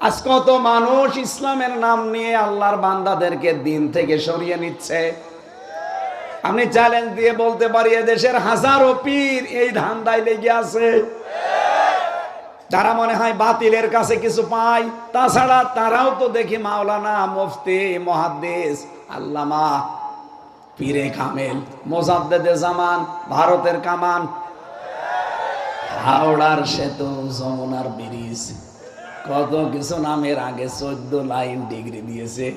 আজ কত মানুষ ইসলামের নাম নিয়ে আল্লাহর বান্দাদেরকে দিন থেকে সরিয়ে নিচ্ছে। আমি চ্যালেঞ্জ দিয়ে বলতে পারি দেশের হাজারো পীর এই ধান্দায় লেগে আছে। তারা মনে হয় বাতিলের কাছে কিছু পায়, তাছাড়া তারাও তো দেখি মাওলানা, মুফতি মহাদ্দেশ আল্লামা, পীরে কামেল, মোজাদ্দেদে জামান, ভারতের কামান, হাওড়ার সেতু, যমুনার ব্রিজ। কত কিছু নামের আগে চোদ্দ লাইন ডিগ্রি দিয়েছে।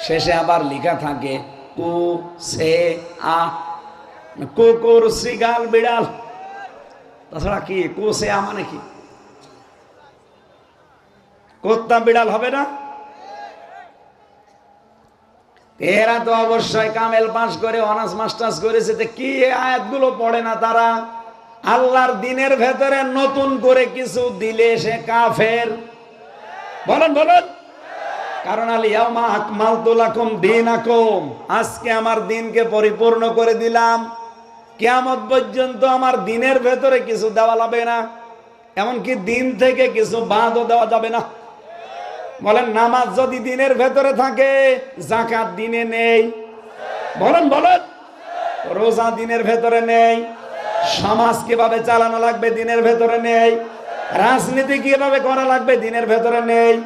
শেষে আবার লেখা থাকে, কু, সে, আ, কুকুর শ্রীগাল বিড়াল। তাছাড়া কি, কু, সে, আ মানে কি? কোত্তা, বিড়াল হবে না? এরা তো অবশ্যই কামেল পাস করে, অনার্স, মাস্টার্স করেছে কি আয়াতগুলো পড়ে না তারা? আল্লাহর দিনের ভেতরে নতুন করে কিছু দিলে সে কাফের। বলেন বলেন। কারণ আলিয়ামা আকমাল তুলাকুম দিন আকুম আজকে আমার দিনকে পরিপূর্ণ করে দিলাম। কেয়ামত পর্যন্ত আমার দিনের ভেতরে কিছু দেওয়া লাগবে না। এমনকি দিন থেকে কিছু বাঁধও দেওয়া যাবে না। বলেন, নামাজ যদি দিনের ভেতরে থাকে জাকাত দিনে নেই। বলেন বলেন। রোজা দিনের ভেতরে নেই। সমাজ কীভাবে চালানো লাগবে দিনের ভেতরে নেই। রাজনীতি কীভাবে করা লাগবে? দিনের ভেতরে নেই।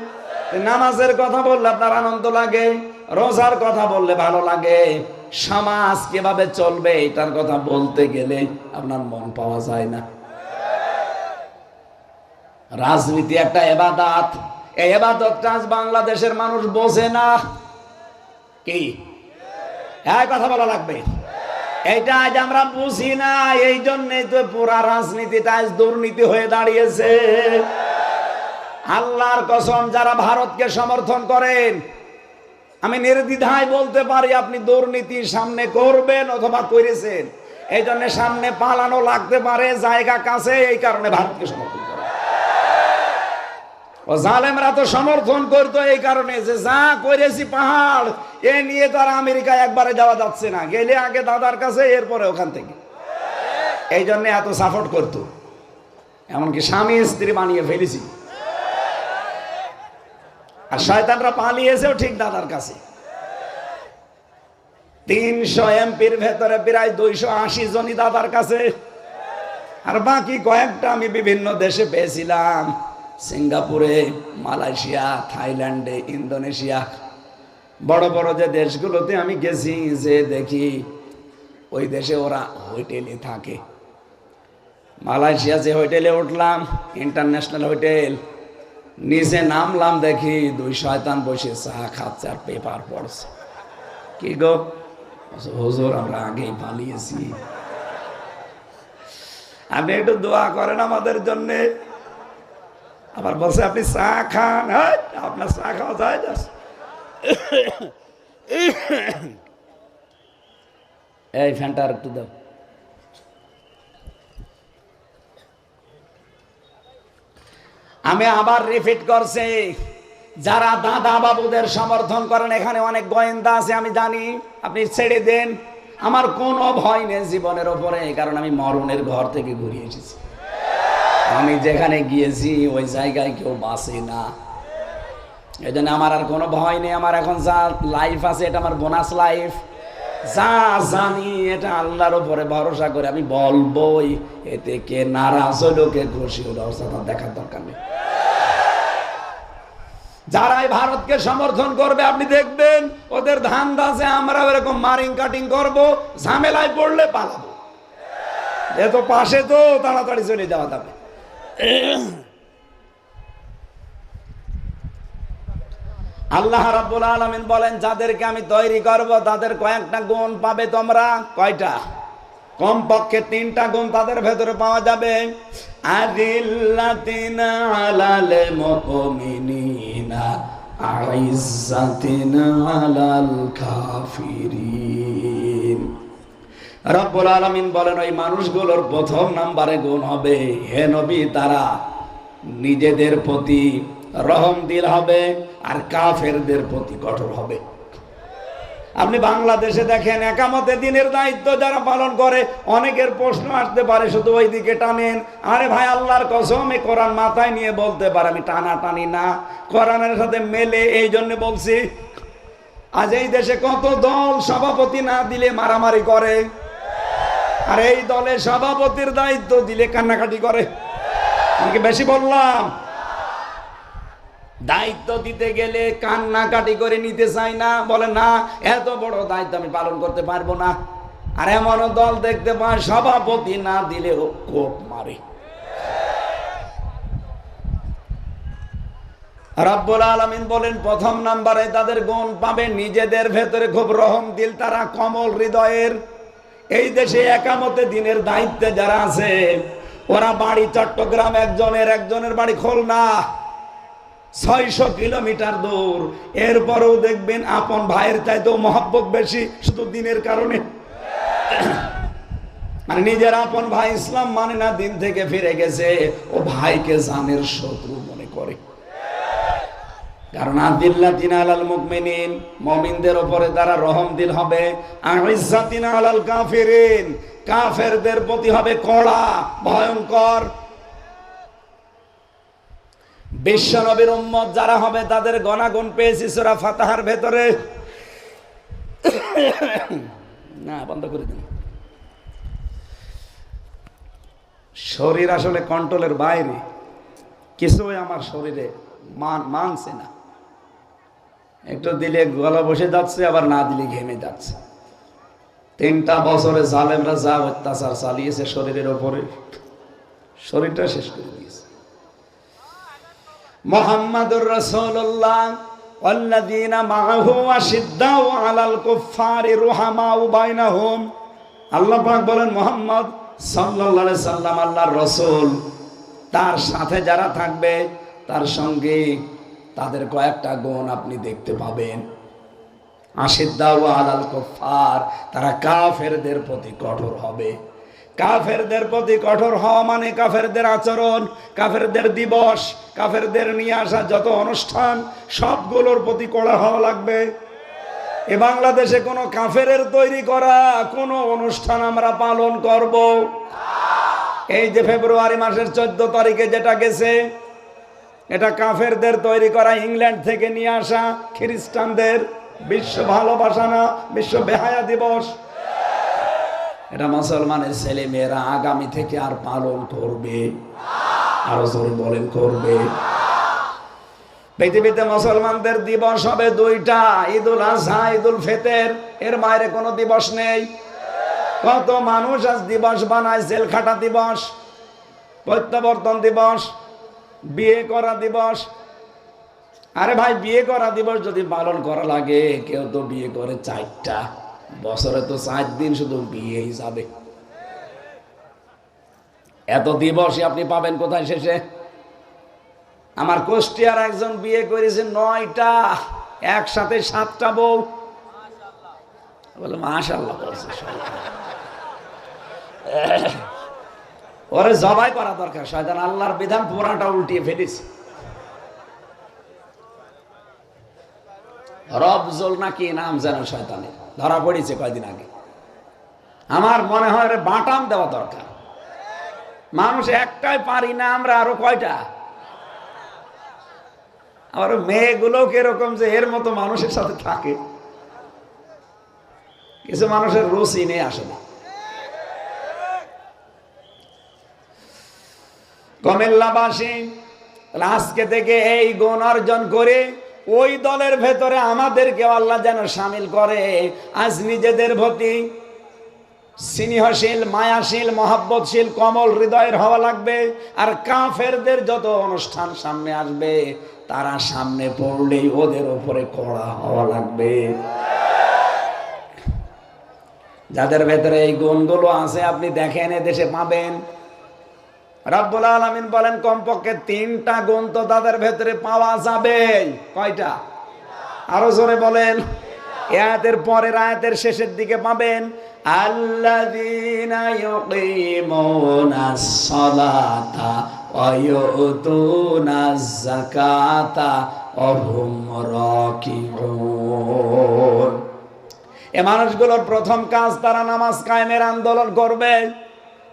নামাজের কথা বললে আপনার আনন্দ লাগে, রোজার কথা বললে ভালো লাগে। সমাজ কীভাবে চলবে এটার কথা বলতে গেলে আপনার মন পাওয়া যায় না। রাজনীতি একটা এবাদাত। এই এবাদতটা আজ বাংলাদেশের মানুষ বোঝে না। কি? হ্যাঁ কথা বলা লাগবে। এইটা আজ আমরা বুঝি না, এই তো পুরা রাজনীতিটা আজ দুর্নীতি হয়ে দাঁড়িয়েছে। আল্লাহর কসম, যারা ভারতকে সমর্থন করেন, আমি বলতে পারি, আপনি দুর্নীতি সামনে করবেন অথবা করেছেন। এই জন্য সামনে পালানো লাগতে পারে, জায়গা কাছে, এই কারণে ভারতকে সমর্থন করে ও জালেমরা তো সমর্থন করতো এই কারণে যে যা করেছি পাহাড় এ নিয়ে তো আর আমেরিকা একবারে যাওয়া যাচ্ছে না। গেলে আগে দাদার কাছে, এরপরে ওখান থেকে। এই জন্য এত সাপোর্ট করতো। এমনকি স্বামী, স্ত্রী বানিয়ে ফেলেছি। আর শয়তানরা পালিয়েছেও ঠিক দাদার কাছে। তিনশো এমপির ভেতরে প্রায় দুইশো আশি জনই দাদার কাছে। আর বাকি কয়েকটা আমি বিভিন্ন দেশে পেয়েছিলাম। সিঙ্গাপুরে, মালয়েশিয়া, থাইল্যান্ডে, ইন্দোনেশিয়া। বড় বড় যে দেশগুলোতে আমি গেছি যে দেখি ওই দেশে ওরা হোটেলে থাকে। মালয়েশিয়া যে হোটেলে উঠলাম ইন্টারন্যাশনাল হোটেল নিচে নামলাম দেখি দুই শয়তান বসে চা খাচ্ছে আর পেপার পড়ছে। কি গো? হুজুর আমরা আগেই পালিয়েছি। আপনি একটু দোয়া করেন আমাদের জন্যে। আবার বলছে আপনি চা খান হ্যাঁ, আপনার চা খাওয়া যায় এই ফ্যানটা আর একটু দাও। আমি আবার রিপিট করছি, যারা দাদা বাবুদের সমর্থন করেন, এখানে অনেক গোয়েন্দা আছে, আমি জানি, আপনি ছেড়ে দেন। আমার কোনো ভয় নেই জীবনের ওপরে কারণ আমি মরণের ঘর থেকে ঘুরে এসেছি। আমি যেখানে গিয়েছি, ওই জায়গায় কেউ বাসে না। এই জন্য আমার আর কোনো ভয় নেই, আমার এখন যা লাইফ আছে, এটা আমার বোনাস লাইফ যা জানি, এটা আল্লাহর উপরে ভরসা করে আমি বলবোই, এতে কে নারাজ হইল, কে খুশি হলো অবস্থা দেখার দরকার নেই। যারাই ভারতকে সমর্থন করবে, আপনি দেখবেন, ওদের ধান দাসে আমরা এরকম মারিং কাটিং করব, ঝামেলায় পড়লে পালাবো। যেহেতু পাশে তো তাড়াতাড়ি চলে যাওয়া যাবে। আল্লাহ রাব্বুল আলামিন বলেন, যাদেরকে আমি তৈরি করব, তাদের কয়েকটা গুণ পাবে তোমরা। কয়টা? কমপক্ষে তিনটা গুণ তাদের ভেতরে পাওয়া যাবে। আদিল্লাতিন রব্বুল আলামিন বলেন, ওই মানুষগুলোর প্রথম নাম্বারে গুণ হবে। হে নবী, তারা নিজেদের প্রতি রহম দিল হবে আর কাফেরদের প্রতি কঠোর হবে। আপনি বাংলাদেশে দেখেন, একামতে দিনের দায়িত্ব যারা পালন করে, অনেকের প্রশ্ন আসতে পারে, শুধু ওই দিকে টানেন। আরে ভাই, আল্লাহর কসম এই কোরআন মাথায় নিয়ে বলতে পারে, আমি টানা টানি না। কোরআনের সাথে মেলে, এই জন্য বলছি, আজ এই দেশে কত দল সভাপতি না দিলে মারামারি করে? আর এই দলে সভাপতির দায়িত্ব দিলে কান্নাকাটি করে। আমি বেশি বললাম? দায়িত্ব দিতে গেলে কান্নাকাটি করে নিতে চাই না। বলে, না, এত বড় দায়িত্ব আমি পালন করতে পারব না। আর এমন দল দেখতে পায়, সভাপতি না দিলেও কোপ মারে। রাব্বুল আলামিন বলেন, প্রথম নাম্বারে তাদের গুণ পাবে, নিজেদের ভেতরে খুব রহম দিল তারা, কমল হৃদয়ের। এই দেশে একামতে দিনের দায়িত্বে যারা আছে, ওরা বাড়ি চট্টগ্রাম একজনের একজনের বাড়ি খুলনা। ছয়শো কিলোমিটার দূর। এরপরেও দেখবেন আপন ভাইয়ের চাইতেও মহব্বত বেশি, শুধু দিনের কারণে। মানে নিজের আপন ভাই ইসলাম মানে না, দিন থেকে ফিরে গেছে, ও ভাইকে জানের শত্রু মনে করে। কারণ আদিল্লাহ তিন আলাল মুকমিনিন মমিনদের ওপরে তারা রহম দিল হবে। আর ইজ্জাতিন আলাল কাফিরিন, কাফেরদের প্রতি হবে কড়া, ভয়ঙ্কর। বিশ্ব নবীর উম্মত যারা হবে, তাদের গণাগুণ পেয়েছি সুরা ফাতাহার ভেতরে। না, বন্ধ করে দিন। শরীর আসলে কন্ট্রোলের বাইরে। কিছুই আমার শরীরে মান, মানছে না। একটু দিলে গলা বসে যাচ্ছে, আবার না দিলে ঘেমে যাচ্ছে। তিনটা বছরে জালেমরা যা অত্যাচার চালিয়েছে শরীরের ওপরে, শরীরটা শেষ করে দিয়েছে। মোহাম্মদুর রসুল্লাহ والذين معه أشداء على الكفار رحماء بينهم আল্লাহ পাক বলেন মোহাম্মদ সাল্লাল্লাহু আলাইহি সাল্লাম আল্লাহর রাসূল তার সাথে যারা থাকবে তার সঙ্গে তাদের কয়েকটা গুণ আপনি দেখতে পাবেন আশিদ্দাউ আলাল কুফার তারা কাফেরদের প্রতি কঠোর হবে কাফেরদের প্রতি কঠোর হওয়া মানে কাফেরদের আচরণ, কাফেরদের দিবস, কাফেরদের নিয়ে আসা যত অনুষ্ঠান, সবগুলোর প্রতি কড়া হওয়া লাগবে। এ বাংলাদেশে কোনো কাফেরের তৈরি করা কোনো অনুষ্ঠান আমরা পালন করব। এই যে ফেব্রুয়ারি মাসের চোদ্দ তারিখে যেটা গেছে, এটা কাফেরদের তৈরি করা ইংল্যান্ড থেকে নিয়ে আসা খ্রিস্টানদের বিশ্ব ভালোবাসা না, বিশ্ব বেহায়া দিবস। এটা মুসলমানের ছেলে মেয়েরা আগামী থেকে আর পালন করবে। আরও জোরে বলেন, করবে। পৃথিবীতে মুসলমানদের দিবস হবে দুইটা, ঈদুল আজহা ঈদুল ফেতের। এর বাইরে কোনো দিবস নেই। কত মানুষ আজ দিবস বানায় জেল খাটা দিবস, প্রত্যাবর্তন দিবস, বিয়ে করা দিবস। আরে ভাই, বিয়ে করা দিবস যদি পালন করা লাগে, কেউ তো বিয়ে করে চারটা। বছরে তো চার দিন শুধু বিয়েই যাবে এত দিবসই আপনি পাবেন কোথায় শেষে? আমার কোষ্টিয়ার একজন বিয়ে করেছে নয়টা, একসাথে সাতটা বউ। বলে মাশাল্লাহ বলছে ওরে জবাই করা দরকার, শয়তান আল্লাহর বিধান পুরাটা উল্টিয়ে ফেলিস রবজল নাকি নাম যেন শয়তানের? ধরা পড়েছে কয়দিন আগে। আমার মনে হয় রে বাটাম দেওয়া দরকার। মানুষ একটাই পারি না আমরা আরও কয়টা? আবার মেয়েগুলো কীরকম যে এর মতো মানুষের সাথে থাকে। কিছু মানুষের রুচি নেই আসলে। কমেল্লাবাসী আজকে থেকে এই গুণ অর্জন করে ওই দলের ভেতরে আমাদেরকে আল্লাহ যেন সামিল করে। আজ নিজেদের প্রতি স্নেহশীল, মায়াশীল, মহাব্বতশীল, কমল হৃদয়ের হওয়া লাগবে। আর কাফেরদের যত অনুষ্ঠান সামনে আসবে, তারা সামনে পড়লেই ওদের ওপরে কড়া হওয়া লাগবে। যাদের ভেতরে এই গুণগুলো আছে, আপনি দেখেন দেশে পাবেন। রাব্বুল আলামিন বলেন, কমপক্ষে তিনটা গুণ তো তাদের ভেতরে পাওয়া যাবে। কয়টা? আরও জোরে বলেন। আয়াতের পরের আয়াতের শেষের দিকে পাবেন এ মানুষগুলোর প্রথম কাজ তারা নামাজ কায়েমের আন্দোলন করবে।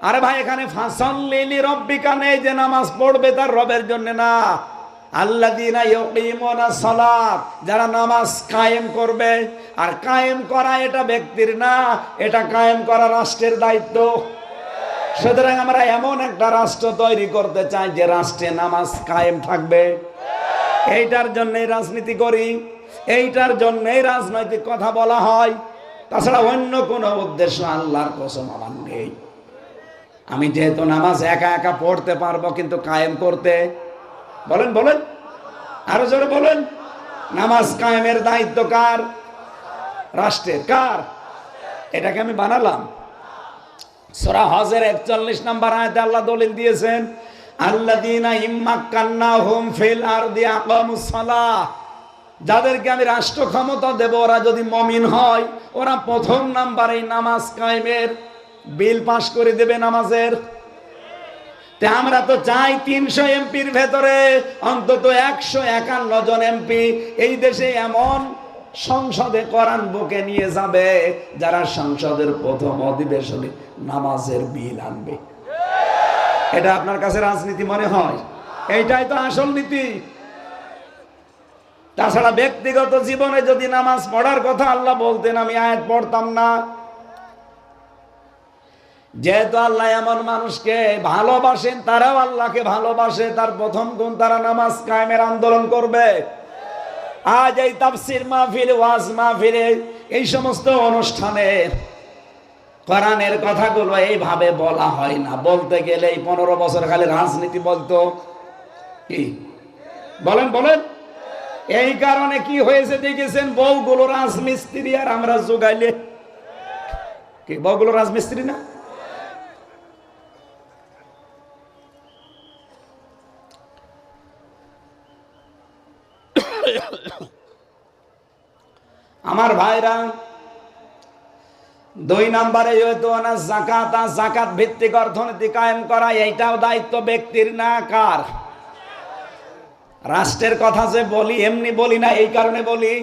আরে ভাই, এখানে ফাঁসন লিলি রব্বিকা নেই যে নামাজ পড়বে তার রবের জন্য না। ইউকিমুনা সালাত, যারা নামাজ কায়েম করবে, আর কায়েম করা এটা ব্যক্তির না, এটা কায়েম করা রাষ্ট্রের দায়িত্ব। সুতরাং আমরা এমন একটা রাষ্ট্র তৈরি করতে চাই যে রাষ্ট্রে নামাজ কায়েম থাকবে। এইটার জন্যই রাজনীতি করি, এইটার জন্যই রাজনৈতিক কথা বলা হয়। তাছাড়া অন্য কোনো উদ্দেশ্য আল্লাহর কসম আমার নেই। আমি যেহেতু নামাজ একা একা পড়তে পারব কিন্তু কায়েম করতে, বলেন বলেন, আরও জোরে বলেন, নামাজ কায়েমের দায়িত্ব কার? রাষ্ট্রের, কার? এটাকে আমি বানালাম। সোরা হজের একচল্লিশ নাম্বার আয়তে আল্লাহ দলিল দিয়েছেন আল্লাদিনা ইম্মাক্কান্না হুম ফিল আরদি আকামুসসালাহ যাদেরকে আমি রাষ্ট্র ক্ষমতা দেব, ওরা যদি মমিন হয়, ওরা প্রথম নাম্বারে নামাজ কায়েমের বিল পাশ করে দেবে নামাজের। আমরা তো চাই তিনশো এমপির ভেতরে, অন্তত একশো একান্ন জন এমপি। এই দেশে এমন সংসদে করান বুকে নিয়ে যাবে, যারা সংসদের প্রথম অধিবেশনে নামাজের বিল আনবে। এটা আপনার কাছে রাজনীতি মনে হয়? এইটাই তো আসল নীতি। তাছাড়া ব্যক্তিগত জীবনে যদি নামাজ পড়ার কথা আল্লাহ বলতেন, আমি আয়াত পড়তাম না। যেহেতু আল্লাহ এমন মানুষকে ভালোবাসেন, তারাও আল্লাহকে ভালোবাসে, তার প্রথম গুণ তারা নামাজ কায়েমের আন্দোলন করবে। আজ এই তাফসির মাহফিল, ওয়াজ মাহফিলে, এই সমস্ত অনুষ্ঠানে কোরআনের কথাগুলো এইভাবে বলা হয় না। বলতে গেলে এই পনেরো বছর খালি রাজনীতি বলতো। কি? বলেন বলেন। এই কারণে কি হয়েছে দেখেছেন? বউগুলো রাজমিস্ত্রি আর আমরা যোগাইলে কি? বউগুলো রাজমিস্ত্রি না? আমার ভাইরা, দুই নম্বরে জাকাত জাকাত ভিত্তিক অর্থনীতি কায়েম করা, এইটাও দায়িত্ব ব্যক্তির না কার? রাষ্ট্রের কথা যে বলি, এমনি বলি না, এই কারণে বলি,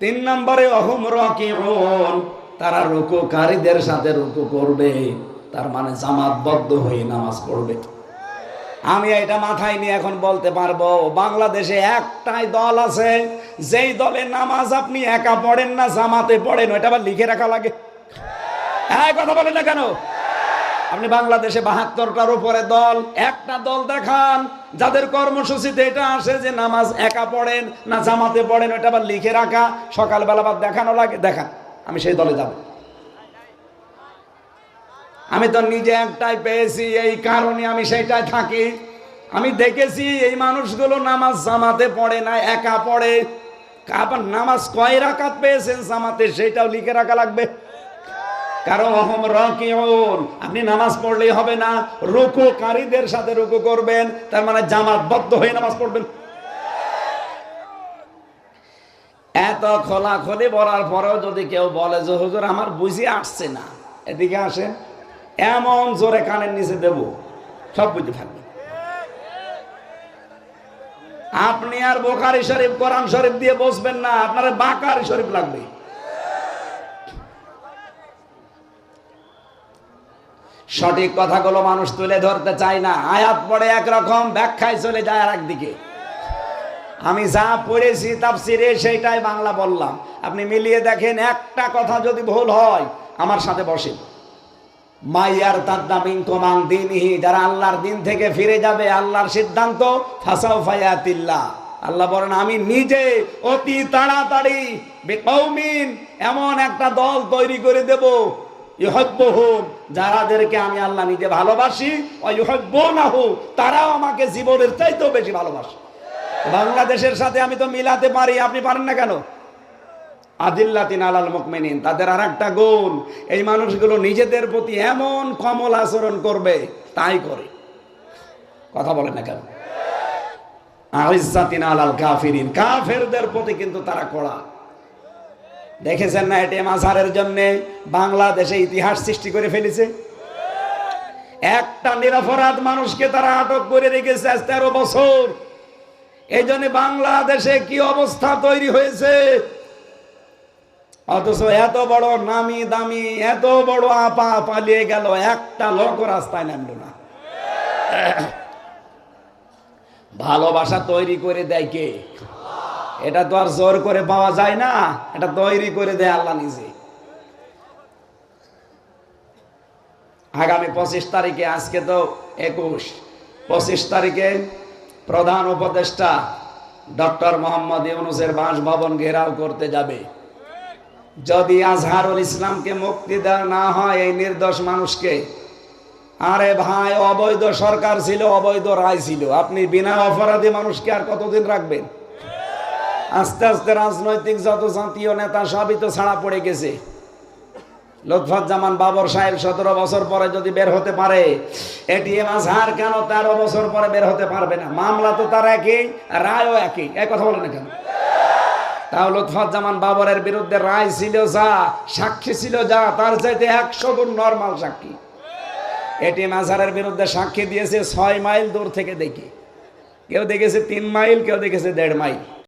তিন নম্বরে অহুম রকিউন, তারা রুকুকারীদের সাথে রুকু করবে, তার মানে জামাতবদ্ধ হয়ে নামাজ পড়বে। আমি এটা মাথায় নিয়ে এখন বলতে পারব, বাংলাদেশে একটাই দল আছে, যেই দলে নামাজ আপনি একা পড়েন না, জামাতে পড়েন, ওইটা আবার লিখে রাখা লাগে। হ্যাঁ কথা বলেন না কেন? আপনি বাংলাদেশে বাহাত্তরটার উপরে দল, একটা দল দেখান, যাদের কর্মসূচিতে এটা আসে যে নামাজ একা পড়েন না, জামাতে পড়েন ওটা আবার লিখে রাখা, সকালবেলা আবার দেখানো লাগে, দেখান, আমি সেই দলে যাব। আমি তো নিজে একটাই পেয়েছি, এই কারণে আমি সেইটাই থাকি। আমি দেখেছি এই মানুষগুলো নামাজ জামাতে পড়ে না, একা পড়ে। আবার নামাজ কয় রাকাত পেয়েছেন জামাতে, সেটাও লিখে রাখা লাগবে। কারণ আপনি নামাজ পড়লেই হবে না। রুকুকারীদের সাথে রুকু করবেন, তার মানে জামাতবদ্ধ হয়ে নামাজ পড়বেন। এত খোলাখলি বলার পরেও যদি কেউ বলে যে, হুজুর, আমার বুঝে আসছে না। এদিকে আসেন। এমন জোরে কানের নিচে দেব, সব বুঝে থাকবে। আপনি আর বোখারি শরীফ, কোরআন শরীফ দিয়ে বসবেন না, আপনার বাকারি শরীফ লাগবে। সঠিক কথাগুলো মানুষ তুলে ধরতে চায় না, আয়াত পড়ে একরকম, ব্যাখ্যায় চলে যায় আর একদিকে আমি যা পড়েছি, তাফসিরে সেইটাই বাংলা বললাম। আপনি মিলিয়ে দেখেন, একটা কথা যদি ভুল হয়, আমার সাথে বসেন। মাইয়ার দিনহি যারা আল্লাহর দিন থেকে ফিরে যাবে, আল্লাহর সিদ্ধান্ত, ফাসাও আল্লাহ বলেন, আমি নিজে অতি তাড়াতাড়ি এমন একটা দল তৈরি করে দেব। যারাদেরকে আমি আল্লাহ নিজে ভালোবাসি ইহব্বনাহু তারাও আমাকে জীবনের চাইতেও বেশি ভালোবাসে। বাংলাদেশের সাথে আমি তো মিলাতে পারি, আপনি পারেন না কেন? আদিল্লাতিন আলাল মুকমিনিন, তাদের আর একটা গুণ, এই মানুষগুলো নিজেদের প্রতি এমন কমল আচরণ করবে, তাই করে। কথা বলে না কেন? আলাল কাফিরিন, কাফেরদের প্রতি কিন্তু তারা কড়া। দেখেছেন না এটি মাঝারের জন্য বাংলাদেশে ইতিহাস সৃষ্টি করে ফেলেছে? একটা নিরাপরাধ মানুষকে তারা আটক করে রেখেছে তেরো বছর। এই জন্য বাংলাদেশে কি অবস্থা তৈরি হয়েছে? অথচ এত বড় নামি দামি, এত বড় আপা পালিয়ে গেল, একটা লোক রাস্তায় নামলো না। ভালোবাসা তৈরি করে দেয় কে? এটা তো আর জোর করে পাওয়া যায় না, এটা তৈরি করে দেয় আল্লাহ নিজে। আগামী পঁচিশ তারিখে, আজকে তো একুশ, পঁচিশ তারিখে প্রধান উপদেষ্টা ডক্টর মোহাম্মদ ইউনুসের বাসভবন ঘেরাও করতে যাবে। যদি আজহারুল ইসলামকে মুক্তি দেওয়া না হয়, এই নির্দোষ মানুষকে। আরে ভাই, অবৈধ সরকার ছিল, অবৈধ রায় ছিল। আপনি বিনা অপরাধী মানুষকে আর কতদিন রাখবেন? আস্তে আস্তে রাজনৈতিক যত জাতীয় নেতা সবই তো ছাড়া পড়ে গেছে। লুৎফুজ্জামান বাবর সাহেব সতেরো বছর পরে যদি বের হতে পারে, এটিএম আজহার কেন তেরো বছর পরে বের হতে পারবে না? মামলা তো তার একই, রায়ও একই। এক কথা বলে না কেন? তাও জামান বাবরের বিরুদ্ধে রায় ছিল যা, সাক্ষী ছিল যা, তার চাইতে একশো গুণ নর্মাল সাক্ষী। এটি মাঝারের বিরুদ্ধে সাক্ষী দিয়েছে ছয় মাইল দূর থেকে দেখি। কেউ দেখেছে তিন মাইল, কেউ দেখেছে দেড় মাইল।